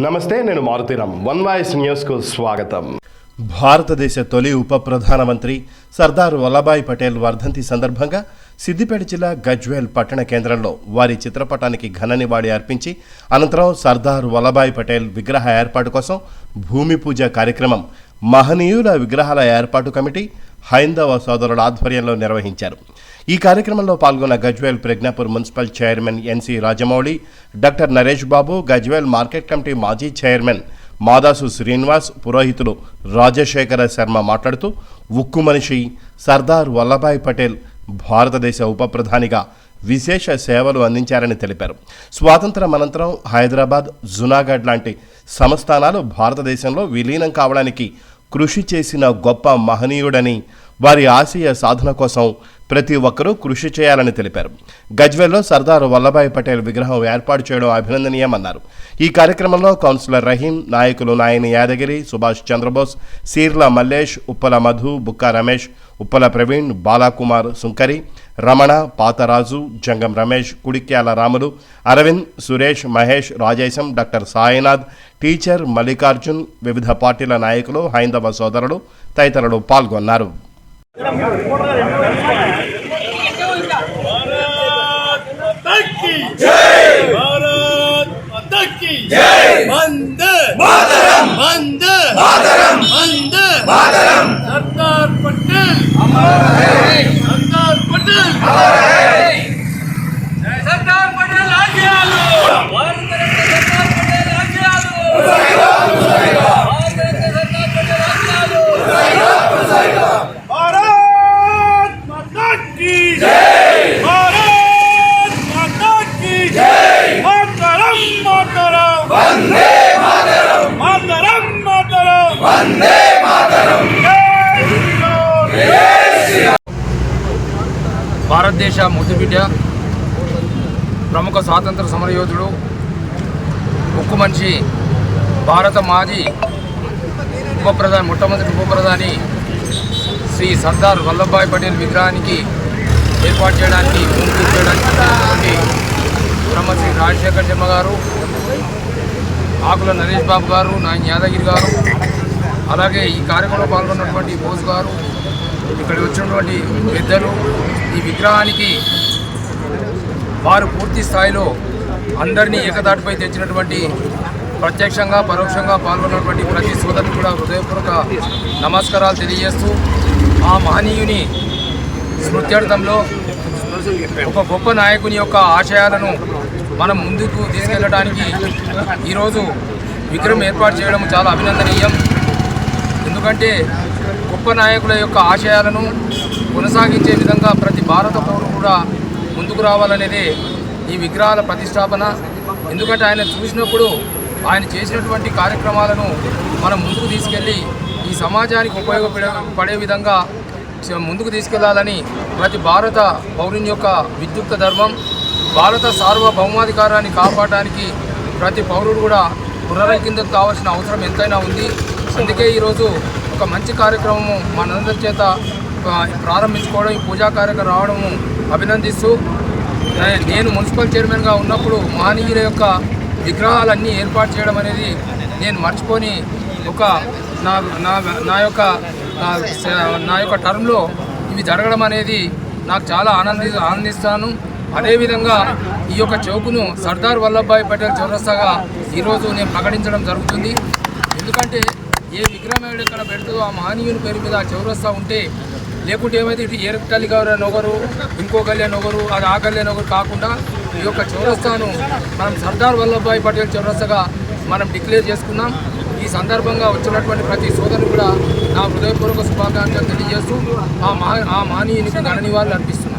నమస్తే నేను Maruthi Ram one voice న్యూస్కు స్వాగతం. భారతదేశ తొలి ఉప ప్రధానమంత్రి సర్దార్ వల్లభాయ్ పటేల్ వర్ధంతి సందర్భంగా సిద్దిపేట జిల్లా గజ్వేల్ పట్టణ కేంద్రంలో వారి చిత్రపటానికి ఘన నివాళి అర్పించి అనంతరం సర్దార్ వల్లభాయ్ పటేల్ విగ్రహ ఏర్పాటు కోసం భూమి పూజ కార్యక్రమం మహనీయుల విగ్రహాల ఏర్పాటు కమిటీ హైందవ సోదరుల ఆధ్వర్యంలో నిర్వహించారు. ఈ కార్యక్రమంలో పాల్గొన్న Gajwel Pragnapur municipal chairman NC Rajamouli doctor Naresh Babu Gajwel market committee మాజీ చైర్మన్ మాదాసు శ్రీనివాస్ పురోహితులు రాజశేఖర శర్మ మాట్లాడుతూ ఉక్కు మనిషి సర్దార్ వల్లభాయ్ పటేల్ భారతదేశ ఉప ప్రధానిగా విశేష సేవలు అందించారని తెలిపారు. స్వాతంత్రం అనంతరం హైదరాబాద్ జునాగఢ్ లాంటి సంస్థానాలు భారతదేశంలో విలీనం కావడానికి కృషి చేసిన గొప్ప మహనీయుడని వారి ఆశయ సాధన కోసం ప్రతి ఒక్కరూ కృషి చేయాలని తెలిపారు. గజ్వేల్లో సర్దార్ వల్లభాయ్ పటేల్ విగ్రహం ఏర్పాటు చేయడం అభినందనీయమన్నారు. ఈ కార్యక్రమంలో కౌన్సిలర్ రహీం నాయకులు నాయని యాదగిరి సుభాష్ చంద్రబోస్ సీర్ల మల్లేష్ ఉప్పల మధు బుక్కా రమేష్ ఉప్పల ప్రవీణ్ బాలాకుమార్ సుంకరి రమణ పాతరాజు జంగం రమేష్ కుడిక్యాల రాములు అరవింద్ సురేష్ మహేష్ రాజేశం డాక్టర్ సాయినాథ్ టీచర్ మల్లికార్జున్ వివిధ పార్టీల నాయకులు హైందవ సోదరులు తదితరులు పాల్గొన్నారు. మాతరం! మాతరం! మాతరం! சர்தார் பட்டேல். சர்தார் பட்டேல். భారతదేశ ముద్దుబిడ్డ ప్రముఖ స్వాతంత్ర సమరయోధుడు ఉక్కు మంచి భారత మాజీ ఉప ప్రధాని మొట్టమొదటి ఉప ప్రధాని శ్రీ సర్దార్ వల్లభాయ్ పటేల్ విగ్రహానికి ఏర్పాటు చేయడానికి ముందు చేయడానికి బ్రహ్మశ్రీ రాజశేఖర్ శర్మ గారు ఆకుల నరేష్ బాబు గారు నాయన్ యాదగిరి గారు అలాగే ఈ కార్యక్రమంలో పాల్గొన్నటువంటి బోస్ గారు ఇక్కడికి వచ్చినటువంటి పెద్దలు ఈ విగ్రహానికి వారు పూర్తి స్థాయిలో అందరినీ ఏకదాటిపై తెచ్చినటువంటి ప్రత్యక్షంగా పరోక్షంగా పాల్గొన్నటువంటి ప్రతి సోదరుడు కూడా హృదయపూర్వక నమస్కారాలు తెలియజేస్తూ ఆ మహనీయుని స్మృత్యర్థంలో ఒక గొప్ప నాయకుని యొక్క ఆశయాలను మనం ముందుకు తీసుకెళ్ళడానికి ఈరోజు విగ్రహం ఏర్పాటు చేయడం చాలా అభినందనీయం. ఎందుకంటే గొప్ప నాయకుల యొక్క ఆశయాలను కొనసాగించే విధంగా ప్రతి భారత పౌరుడు కూడా ముందుకు రావాలనేదే ఈ విగ్రహాల ప్రతిష్టాపన. ఎందుకంటే ఆయన చూసినప్పుడు ఆయన చేసినటువంటి కార్యక్రమాలను మనం ముందుకు తీసుకెళ్ళి ఈ సమాజానికి ఉపయోగపడే పడే విధంగా ముందుకు తీసుకెళ్ళాలని ప్రతి భారత పౌరుని యొక్క విద్యుక్త ధర్మం భారత సార్వభౌమాధికారాన్ని కాపాడడానికి ప్రతి పౌరుడు కూడా పునరంకిందకు కావాల్సిన అవసరం ఎంతైనా ఉంది. అందుకే ఈరోజు ఒక మంచి కార్యక్రమము మనందరి చేత ప్రారంభించుకోవడం ఈ పూజా కార్యక్రమం రావడము అభినందిస్తూ నేను మున్సిపల్ చైర్మన్గా ఉన్నప్పుడు మహనీయుల యొక్క విగ్రహాలన్నీ ఏర్పాటు చేయడం అనేది నేను మర్చిపోని ఒక నా నా నా యొక్క నా నా యొక్క టర్మ్లో ఇవి జరగడం అనేది నాకు చాలా ఆనంది ఆనందిస్తాను. అదేవిధంగా ఈ యొక్క చౌకును సర్దార్ వల్లభాయ్ పటేల్ చౌరస్తాగా ఈరోజు నేను ప్రకటించడం జరుగుతుంది. ఎందుకంటే ఏ విగ్రహం ఎవడు ఇక్కడ పెడుతుందో ఆ మహనీయుని పేరు మీద చౌరస్తా ఉంటే లేకుంటే ఏమైతే ఇటు ఏరకల్లి గారు ఒకరు ఇంకో కళ్యాణ్ అని ఒకరు అది ఆ కళ్యాణ్ ఒకరు కాకుండా ఈ యొక్క చౌరస్తాను మనం సర్దార్ వల్లభాయ్ పటేల్ చౌరస్తాగా మనం డిక్లేర్ చేసుకున్నాం. ఈ సందర్భంగా వచ్చినటువంటి ప్రతి సోదరుడు కూడా నా హృదయపూర్వక శుభాకాంక్షలు తెలియజేస్తూ ఆ మహా ఆ మహనీయునికి ఘన నివాళులు అర్పిస్తున్నాను